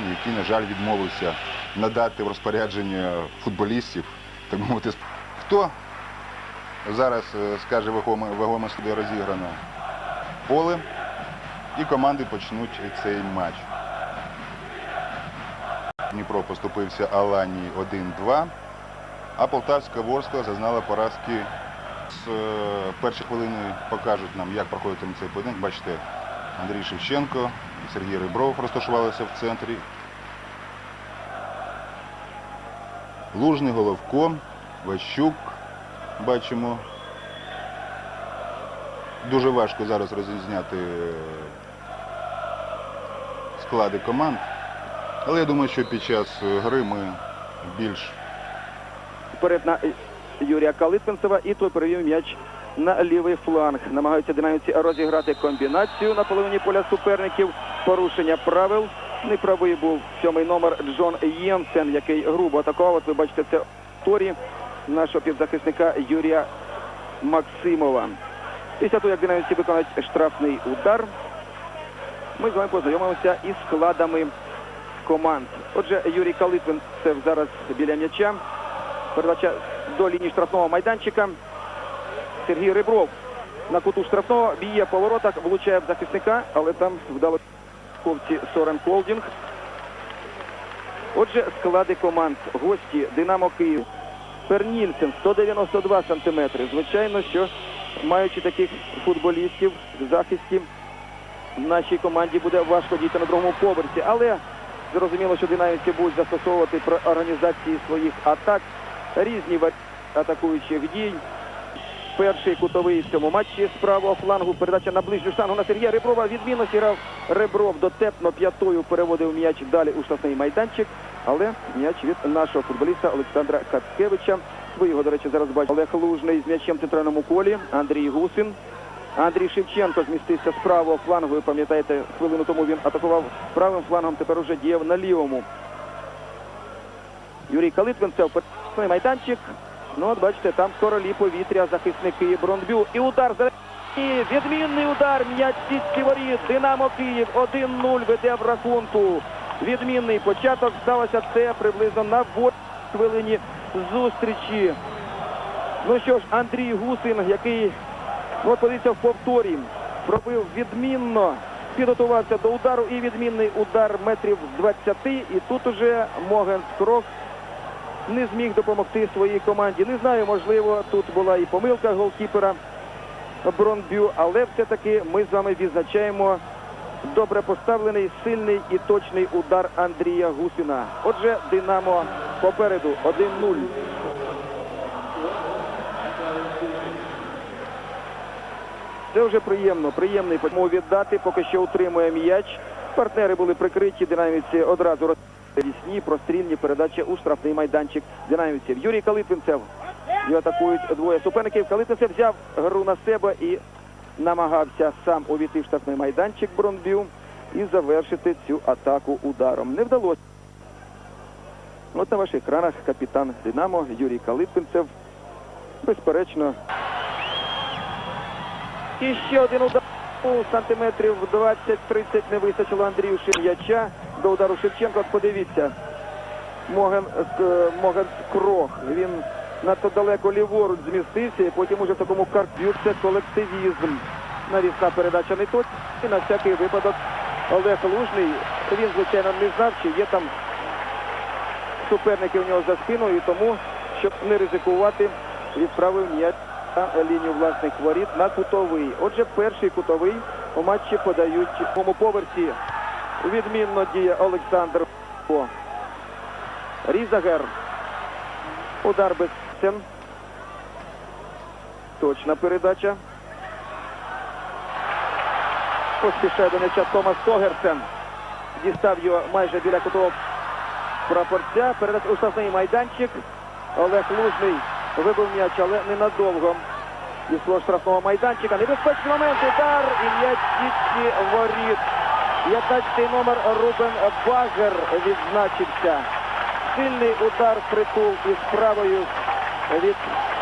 Єнсен, який, на жаль, відмовився надати в розпорядження футболістів. Так мовити, хто зараз е, скаже вагоме, сюди розіграно поле, і команди почнуть цей матч. Дніпро поступився Алані 1-2, а Полтавська Ворскла зазнала поразки. З е, перші хвилини покажуть нам, як проходитиме цей поєдинок. Бачите, Андрій Шевченко, Сергій Рибров розташувалися в центрі. Лужний Головко, Ващук, бачимо. Дуже важко зараз розрізняти е, склади команд. Але я думаю, що під час е, гри ми більш Вперед на Юрія Калитвинцева і той перевів м'яч на лівий фланг. Намагаються динамівці розіграти комбінацію на половині поля суперників. Порушення правил. Неправий був сьомий номер Джон Єнсен, який грубо атакував. От ви бачите це в повторі нашого півзахисника Юрія Максимова. Після того, як динамівці виконують штрафний удар, ми з вами познайомимося із складами команд. Отже, Юрій Калитвинцев зараз біля м'яча. Передача до лінії штрафного майданчика. Сергій Рибров на куту штрафного б'є по воротах, влучає в захисника, але там вдало ковці Сорен Колдінг. Отже, склади команд. Гості Динамо Київ. Пернільсен 192 сантиметри. Звичайно, що маючи таких футболістів в захисті, нашій команді буде важко діяти на другому поверсі. Але зрозуміло, що динамівці будуть застосовувати при організації своїх атак різні атакуючих дій. Перший кутовий в цьому матчі з правого флангу. Передача на ближню штангу на Сергія Реброва. Відмінно зіграв Ребров дотепно п'ятою переводив м'яч далі у штрафний майданчик. Але м'яч від нашого футболіста Олександра Кацкевича. Ви його, до речі, зараз бачите. Олег Лужний з м'ячем в центральному колі. Андрій Гусин. Андрій Шевченко змістився з правого флангу. Ви пам'ятаєте, хвилину тому він атакував правим флангом, тепер уже діяв на лівому. Юрій Калитвинцев, майданчик. Ну, от бачите, там королі повітря, захисники Брондбю. І удар за відмінний удар. М'яч сітки воріт. Динамо Київ 1-0 веде в рахунку. Відмінний початок. Сталося це приблизно на 8 хвилині зустрічі. Ну що ж, Андрій Гусин, який ну, от подивіться в повторі, пробив відмінно, підготувався до удару і відмінний удар метрів з 20. І тут уже Моген Скрок не зміг допомогти своїй команді. Не знаю, можливо, тут була і помилка голкіпера Бронбю, але все-таки ми з вами відзначаємо добре поставлений, сильний і точний удар Андрія Гусіна. Отже, Динамо попереду 1-0. Це вже приємно. Приємний тому віддати, поки що утримує м'яч. Партнери були прикриті, динамівці одразу роз... Вісні, прострільні передачі у штрафний майданчик динамівців. Юрій Калитвинцев. І атакують двоє суперників. Калитвинцев взяв гру на себе і намагався сам увійти в штрафний майданчик Бронбю і завершити цю атаку ударом. Не вдалося. От на ваших екранах капітан Динамо Юрій Калитвинцев. Безперечно. І ще один удар. У сантиметрів 20-30 не вистачило Андрію Шим'яча. До удару Шевченко. Подивіться. Моген, е, Моген Крох. Він надто далеко ліворуч змістився і потім уже в такому карп'ю це колективізм. Навісна передача не точна. І на всякий випадок Олег Лужний. Він, звичайно, не знав, чи є там суперники у нього за спиною, і тому, щоб не ризикувати, відправив м'яч на лінію власних воріт на кутовий. Отже, перший кутовий у матчі подають в поверсі. Відмінно діє Олександр. Різагер. Удар без сцен. Точна передача. Поспішає до м'яча Томас Тогерсен. Дістав його майже біля кутового прапорця. Передача у майданчик. Олег Лужний вибив м'яч, але ненадовго. Свого штрафного майданчика. Небезпечний момент. Удар і м'яч сітки воріт. 15-й номер Рубен Багер відзначився. Сильний удар притул із правою від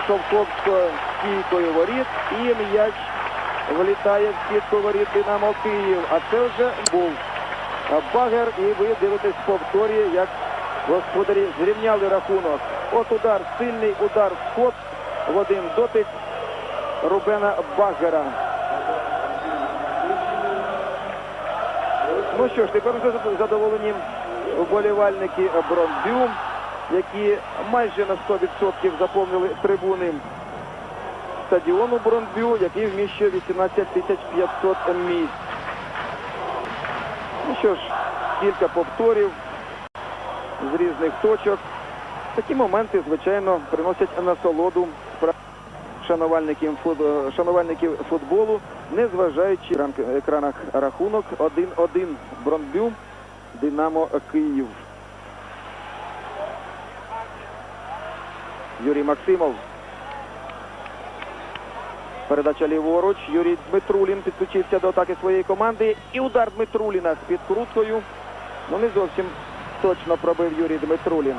Шовковського стійкою воріт. І м'яч влітає в сітку воріт Динамо Київ. А це вже був Багер. І ви дивитесь повторі, як господарі зрівняли рахунок. От удар, сильний удар в ход в один дотик Рубена Багера. Ну що ж, тепер вже задоволені вболівальники Брондбю, які майже на 100% заповнили трибуни стадіону Брондбю, який вміщує 18 тисяч 500 місць. Ну що ж, кілька повторів з різних точок. Такі моменти, звичайно, приносять насолоду шанувальників футболу, незважаючи на екранах рахунок 1-1 Брондбю, Динамо Київ. Юрій Максимов. Передача ліворуч. Юрій Дмитрулін підключився до атаки своєї команди. І удар Дмитруліна з підкруткою. Ну не зовсім точно пробив Юрій Дмитрулін.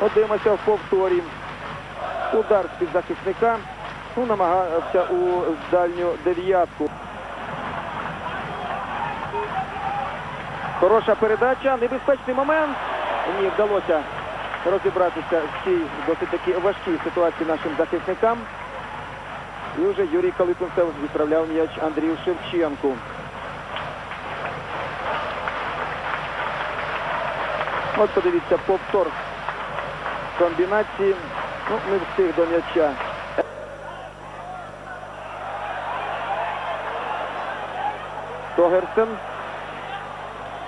От дивимося в повторі. Удар з під захисника. Ну, намагався у дальню дев'ятку. Хороша передача, небезпечний момент. Ні, вдалося розібратися в цій досить таки важкій ситуації нашим захисникам. І вже Юрій Калипинцев відправляв м'яч Андрію Шевченку. От подивіться, повтор комбінації. Ну, не встиг до м'яча. Тогерсен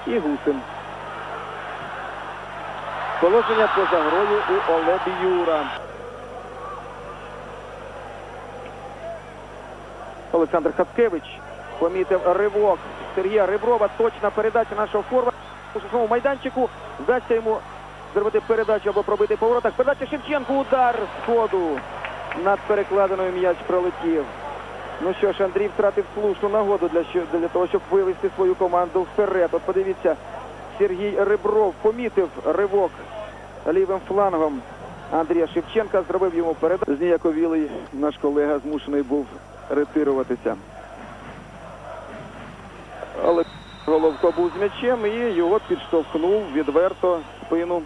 і Гусин. Положення поза грою у Олебі Юра. Олександр Хаткевич помітив ривок Сергія Реброва. Точна передача нашого форварда у штрафному майданчику. Вдасться йому зробити передачу або пробити по воротах. Передача Шевченку. Удар з ходу. Над перекладеною м'яч пролетів. Ну що ж, Андрій втратив слушну нагоду для, для того, щоб вивести свою команду вперед. От подивіться, Сергій Ребров помітив ривок лівим флангом Андрія Шевченка, зробив йому передачу. Зніяковілий наш колега змушений був ретируватися. Але Головко був з м'ячем і його підштовхнув відверто спину.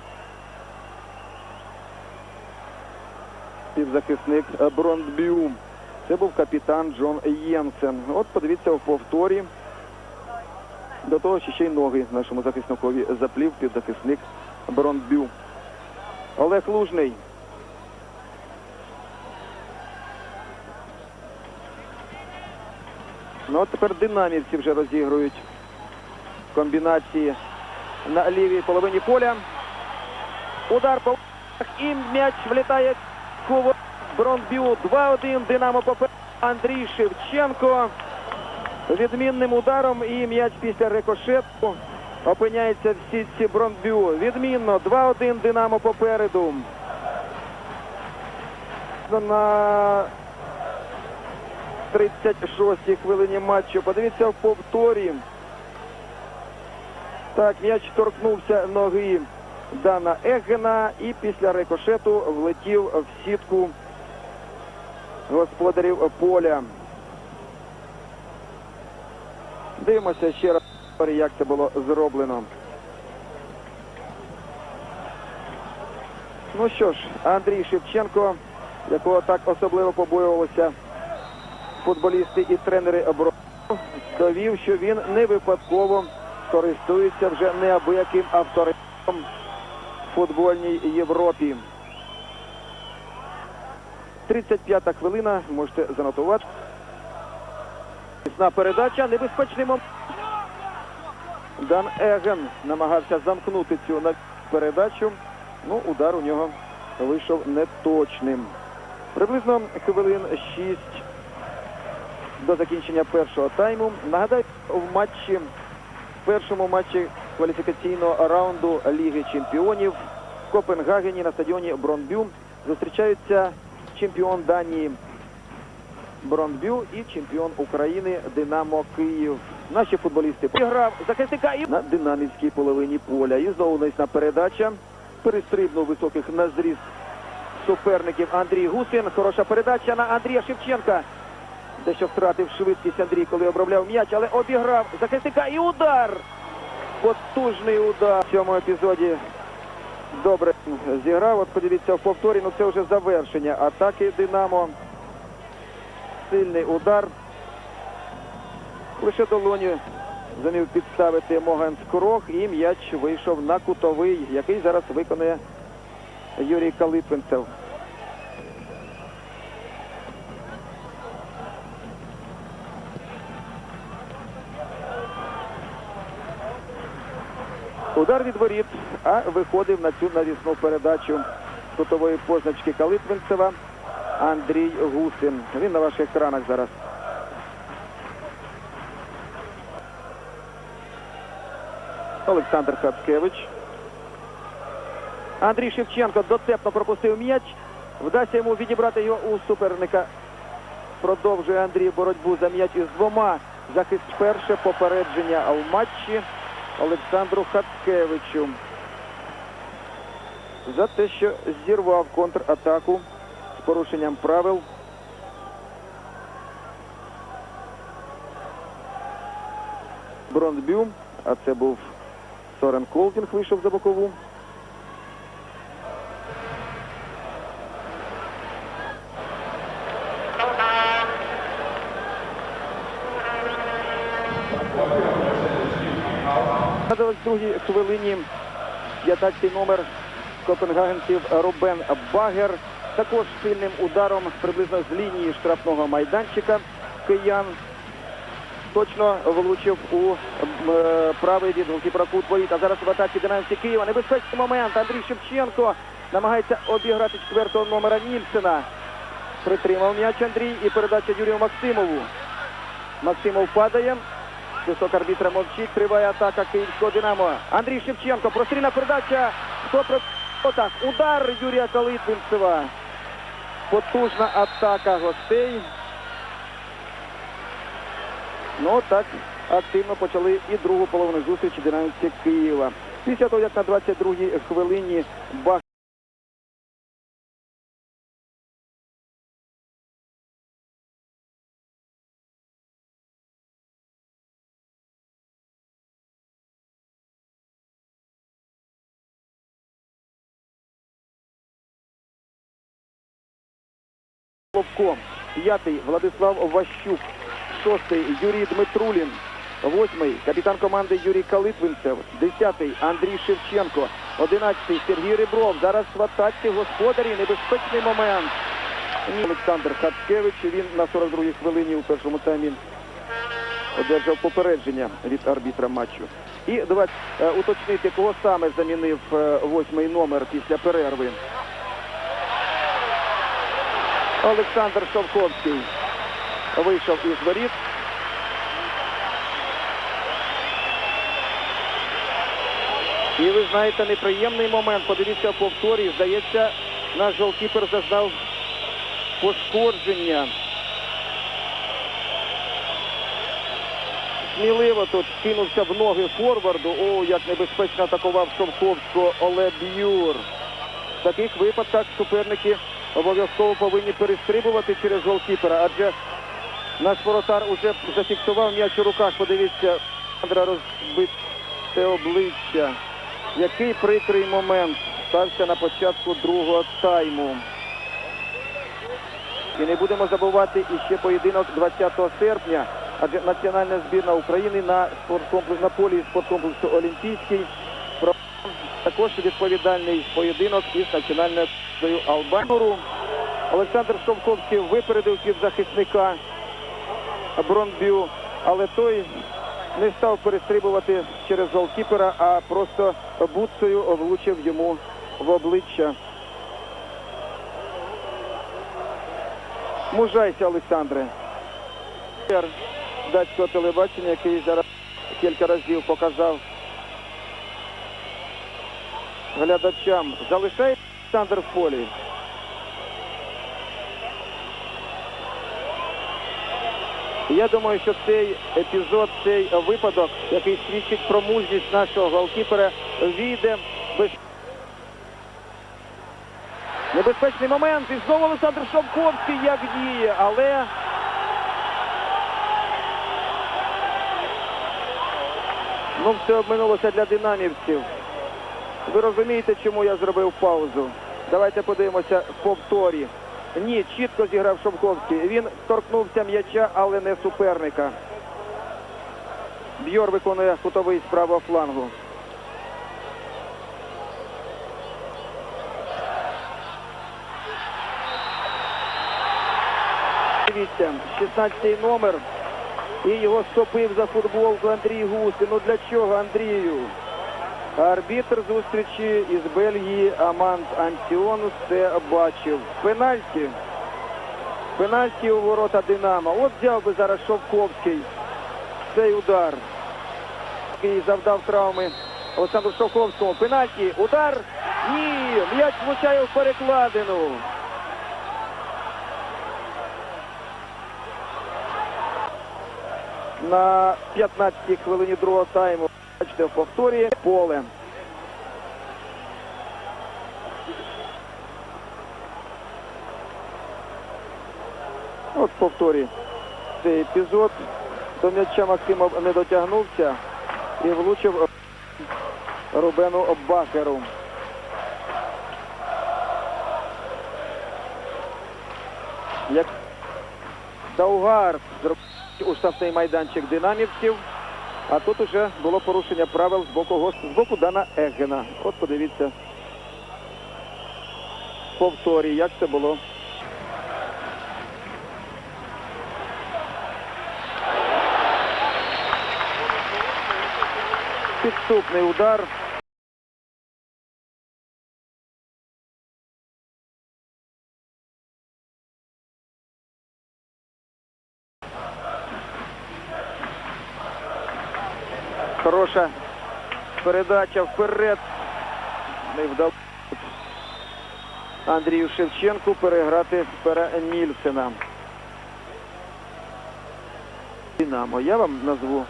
Півзахисник Брондбю. Це був капітан Джон Єнсен. От подивіться в повторі. До того, що ще й ноги нашому захисникові заплів півзахисник Брондбю. Олег Лужний. Ну от тепер динамівці вже розігрують комбінації на лівій половині поля. Удар по і м'яч влітає в Бронбю. 2-1 Динамо попереду. Андрій Шевченко. Відмінним ударом і м'яч після рикошету опиняється в сітці Бронбю. Відмінно. 2-1 Динамо попереду. На 36-й хвилині матчу. Подивіться в повторі. Так, м'яч торкнувся ноги Дана Егена і після рикошету влетів в сітку господарів поля. Дивимося ще раз, як це було зроблено. Ну що ж, Андрій Шевченко, якого так особливо побоювалися футболісти і тренери оборони, довів, що він не випадково користується вже неабияким авторитетом футбольній Європі. 35-та хвилина, можете занотувати. Міцна передача, небезпечний момент. Дан Еген намагався замкнути цю передачу. Ну, удар у нього вийшов неточним. Приблизно хвилин 6 до закінчення першого тайму. Нагадаю, в матчі, в першому матчі кваліфікаційного раунду Ліги Чемпіонів в Копенгагені на стадіоні Бронбю зустрічаються чемпіон Данії Бронбю і чемпіон України Динамо Київ. Наші футболісти програв захисника і на динамівській половині поля. І знову навісна передача. Перестрибнув високих на зріст суперників Андрій Гусин. Хороша передача на Андрія Шевченка. Дещо втратив швидкість Андрій, коли обробляв м'яч, але обіграв захисника і удар. Потужний удар в цьому епізоді. Добре зіграв. От подивіться в повторі, ну це вже завершення атаки Динамо. Сильний удар. Лише долоню зумів підставити Моген Скорох і м'яч вийшов на кутовий, який зараз виконує Юрій Калипинцев. Удар від воріт, а виходив на цю навісну передачу кутової позначки Калитвинцева Андрій Гусин. Він на ваших екранах зараз. Олександр Хацкевич. Андрій Шевченко дотепно пропустив м'яч. Вдасться йому відібрати його у суперника. Продовжує Андрій боротьбу за м'яч із двома. Захист перше попередження в матчі Олександру Хацкевичу. За те, що зірвав контратаку з порушенням правил. Бронбю, а це був Сорен Колтінг, вийшов за бокову. На 22-й хвилині 15 номер копенгагенців Рубен Багер. Також сильним ударом приблизно з лінії штрафного майданчика киян точно влучив у е, правий від голкіпера кут воріт. Зараз в атаці динамівці Києва. Небезпечний момент. Андрій Шевченко намагається обіграти четвертого номера Нільсена. Притримав м'яч Андрій і передача Юрію Максимову. Максимов падає. Висок арбітра мовчить. Триває атака київського Динамо. Андрій Шевченко. Прострільна передача. Хто про отак. Удар Юрія Калитвинцева. Потужна атака гостей. Ну так активно почали і другу половину зустрічі динамівці Києва. Після того, як на 22-й хвилині Бах Лобко, п'ятий Владислав Ващук, шостий Юрій Дмитрулін, восьмий капітан команди Юрій Калитвинцев, десятий Андрій Шевченко, одинадцятий Сергій Ребров. Зараз в атаці господарі небезпечний момент. Олександр Хацкевич. Він на 42-й хвилині у першому таймі одержав попередження від арбітра матчу. І давайте е, уточнити, кого саме замінив е, восьмий номер після перерви. Олександр Шовковський вийшов із воріт. І ви знаєте, неприємний момент. Подивіться повторі. Здається, наш голкіпер зазнав пошкодження. Сміливо тут кинувся в ноги форварду. О, як небезпечно атакував Шовковського Олег Юр. В таких випадках суперники обов'язково повинні перестрибувати через голкіпера, адже наш воротар уже зафіксував м'яч у руках. Подивіться, Андра розбите обличчя. Який прикрий момент стався на початку другого тайму. І не будемо забувати іще поєдинок 20 серпня, адже національна збірна України на спорткомплекс на полі спорткомплексу Олімпійський також відповідальний поєдинок із національною Албанію. Олександр Шовковський випередив півзахисника Бронбю, але той не став перестрибувати через голкіпера, а просто бутсою влучив йому в обличчя. Мужайся, Олександре. Датського телебачення, який зараз кілька разів показав глядачам. залишається Олександр в полі. Я думаю, що цей епізод, цей випадок, який свідчить про мужність нашого голкіпера, війде без... Небезпечний момент. І знову Олександр Шовковський як діє, але... Ну, все обминулося для динамівців. Ви розумієте, чому я зробив паузу? Давайте подивимося в повторі. Ні, чітко зіграв Шовковський. Він торкнувся м'яча, але не суперника. Бьор виконує кутовий з правого флангу. Дивіться, 16 номер. І його стопив за футболку Андрій Гусин. Ну для чого Андрію? Арбітр зустрічі із Бельгії Амант Антіон все бачив. Пенальті. Пенальті у ворота Динамо. От взяв би зараз Шовковський цей удар. Який завдав травми Олександру Шовковському. Пенальті. Удар. Ні. М'яч влучає в перекладину. На 15-й хвилині другого тайму. Бачите, в повторі поле. От в повторі цей епізод. До м'яча Максимов не дотягнувся і влучив Рубену Бахеру. Як Даугар зробив у штрафний майданчик динамівців. А тут уже було порушення правил з боку гост... з боку Дана Еггена. От подивіться. Повторі, як це було. Підступний удар. Хороша передача вперед. Не вдалося Андрію Шевченку переграти Пера Нільсена. Динамо. Я вам назву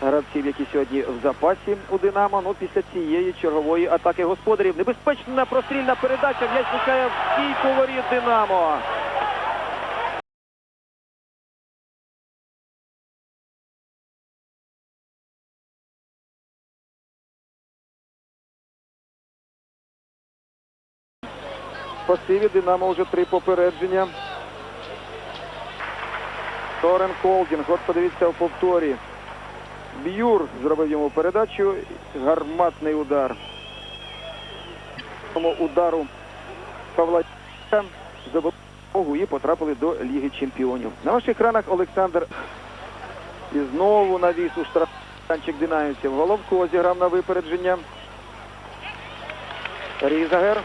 гравців, які сьогодні в запасі у Динамо. Ну, після цієї чергової атаки господарів. Небезпечна прострільна передача. М'яч влучає в стійку воріт Динамо. Пасиві Динамо вже три попередження. Торен Колдінг. От подивіться в повторі. Б'юр зробив йому передачу. Гарматний удар. Удару Павла забили ногу і потрапили до Ліги Чемпіонів. На ваших екранах Олександр і знову навіс у штрафанчик динамівців. Головко зіграв на випередження. Різагер.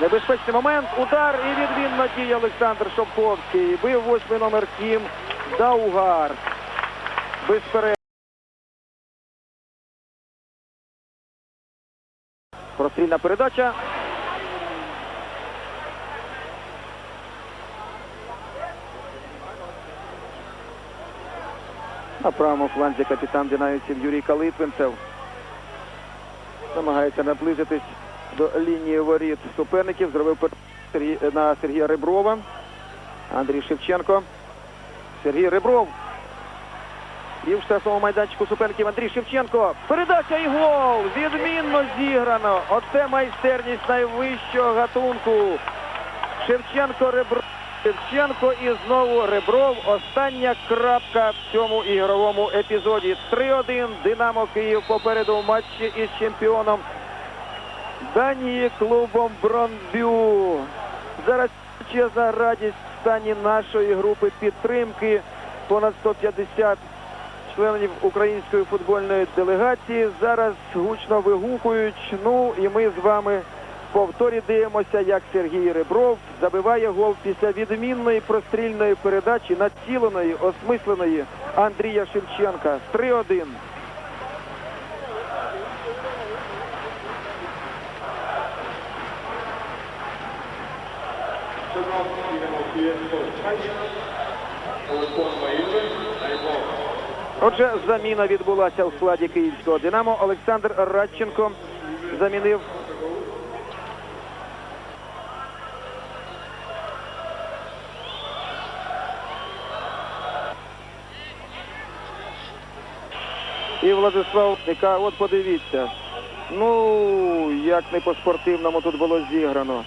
Небезпечний момент. Удар і відмінно діє Олександр Шовковський. Бив восьмий номер 7. Даугар. Безперечно. Прострільна передача. На правому фланзі капітан динамівців Юрій Калитвинцев. Намагається наблизитись до лінії воріт суперників. Зробив на Сергія Реброва. Андрій Шевченко. Сергій Ребров. І в штрафному майданчику суперників Андрій Шевченко. Передача і гол. Відмінно зіграно. Оце майстерність найвищого гатунку. Шевченко Ребров. Шевченко і знову Ребров. Остання крапка в цьому ігровому епізоді. 3-1. Динамо Київ попереду в матчі із чемпіоном Данії клубом Бронбю. Зараз величезна радість в стані нашої групи підтримки. Понад 150 членів української футбольної делегації зараз гучно вигукують. Ну і ми з вами в повторі дивимося, як Сергій Ребров забиває гол після відмінної прострільної передачі, націленої, осмисленої Андрія Шевченка. 3-1. Отже, заміна відбулася у складі київського Динамо. Олександр Радченко замінив І Владислав Ника, от подивіться. Ну, як не по-спортивному тут було зіграно.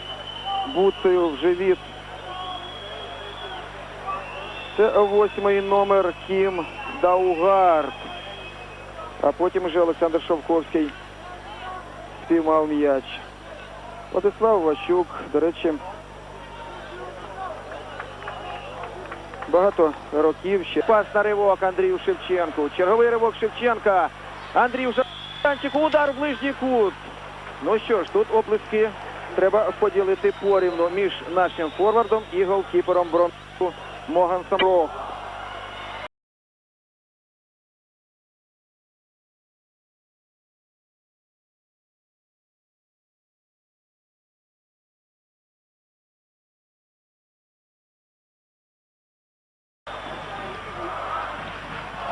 Буцею в живіт. Це восьмий номер Кім Даугард. А потім вже Олександр Шовковський спіймав м'яч. Владислав Ващук, до речі, багато років ще. Пас на ривок Андрію Шевченку. Черговий ривок Шевченка. Андрій Шевченко. Удар в ближній кут. Ну що ж, тут оплески треба поділити порівну між нашим форвардом і голкіпером Бронку Могансом Рох.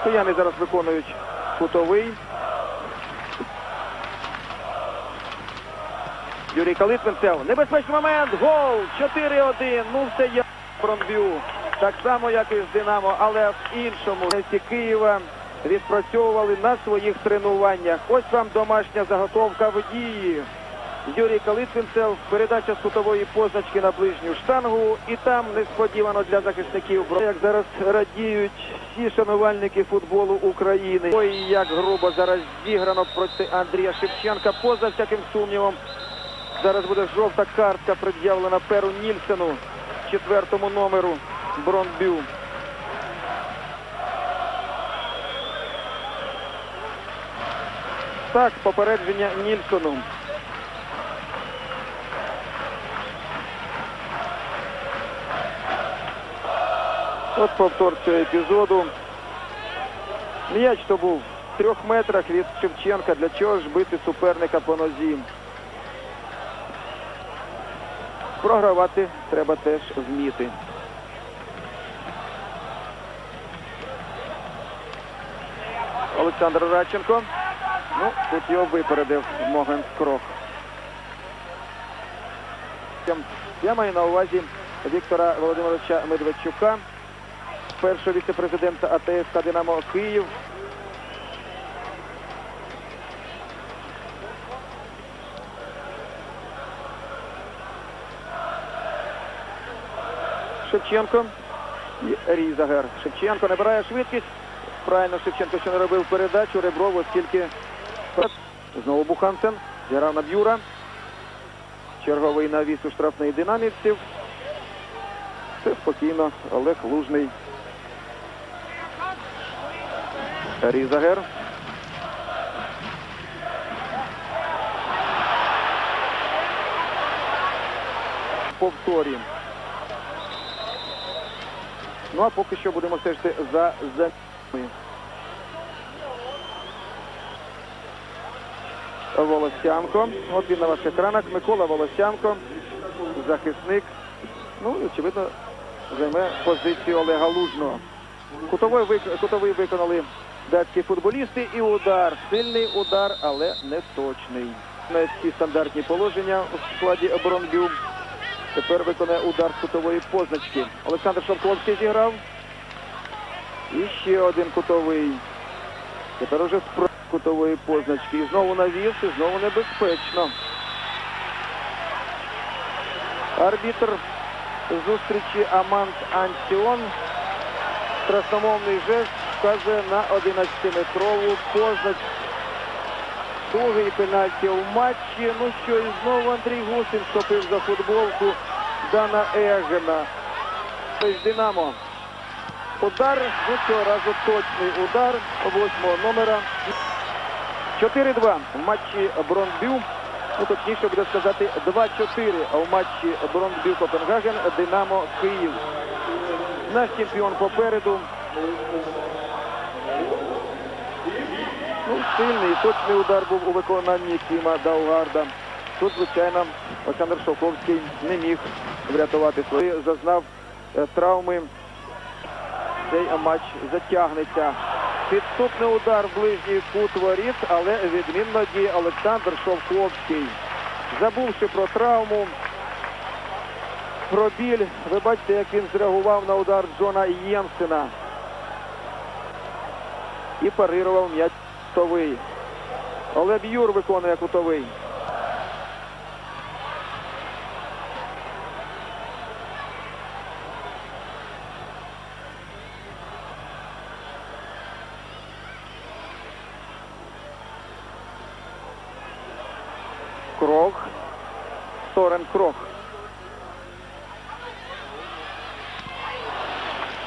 Кияни зараз виконують кутовий. Юрій Калитвинцев. Небезпечний момент. Гол. 4-1. Ну все є Бронбю. Так само, як і з Динамо, але в іншому місті Києва відпрацьовували на своїх тренуваннях. Ось вам домашня заготовка в дії. Юрій Калитвинцев, передача з позначки на ближню штангу. І там несподівано для захисників. Як зараз радіють всі шанувальники футболу України. Ой, як грубо зараз зіграно проти Андрія Шевченка. Поза всяким сумнівом. Зараз буде жовта картка пред'явлена Перу Нільсену, четвертому номеру Бронбю. Так, попередження Нільсону. От повтор цього епізоду. М'яч то був в трьох метрах від Шевченка. Для чого ж бити суперника по нозі? Програвати треба теж вміти. Олександр Радченко. Ну, тут його випередив Моген Крох. Я маю на увазі Віктора Володимировича Медведчука, першого віце-президента АТСК Динамо Київ. Шевченко і Різагер. Шевченко набирає швидкість. Правильно Шевченко ще не робив передачу. Ребров, оскільки знову Буханцен. Зіграв на Б'юра. Черговий навіс у штрафний динамівців. Все спокійно. Олег Лужний. Різагер. Повторі. Ну а поки що будемо стежити за заміною. Волосянко. От він на ваших екранах. Микола Волосянко, захисник. Ну і очевидно займе позицію Олега Лужного. Кутовий, вик- кутовий виконали датські футболісти і удар. Сильний удар, але не точний. На ці стандартні положення у складі Бронбю. Тепер виконає удар кутової позначки. Олександр Шовковський зіграв. І ще один кутовий. Тепер уже з кутової позначки. І знову навіс, і знову небезпечно. Арбітр зустрічі Амант Антіон. Красномовний жест вказує на 11-метрову позначку. Другий пенальті в матчі. Ну що, і знову Андрій Гусин схопив за футболку Дана Егена. Динамо. Удар, ну цього разу точний удар восьмого номера. 4-2 в матчі Бронбю. Ну, точніше буде сказати 2-4 в матчі Бронбю Копенгаген Динамо Київ. Наш чемпіон попереду. Ну, сильний, точний удар був у виконанні Кіма Даугарда. Тут, звичайно, Олександр Шовковський не міг врятувати свої. Зазнав е, травми. Цей матч затягнеться. Підступний удар в ближній кут воріт, але відмінно діє Олександр Шовковський. Забувши про травму, про біль, ви бачите, як він зреагував на удар Джона Єнсена. І парирував м'яч Кутовий. Олег Юр виконує кутовий. Крох. Сорен Крох.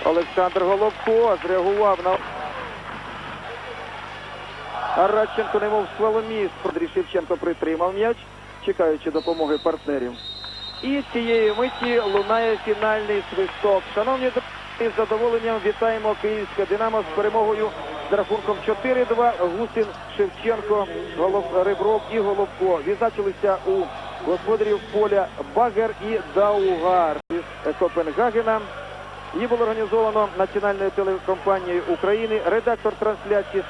Олександр Головко зреагував на Радченко немов слаломіст. Андрій Шевченко притримав м'яч, чекаючи допомоги партнерів. І цієї миті лунає фінальний свисток. Шановні друзі, з задоволенням вітаємо київське Динамо з перемогою з рахунком 4-2. Гусин, Шевченко, Голов... Ребров і Головко відзначилися у господарів поля Багер і Даугар із Копенгагена. Її було організовано Національною телекомпанією України. Редактор трансляції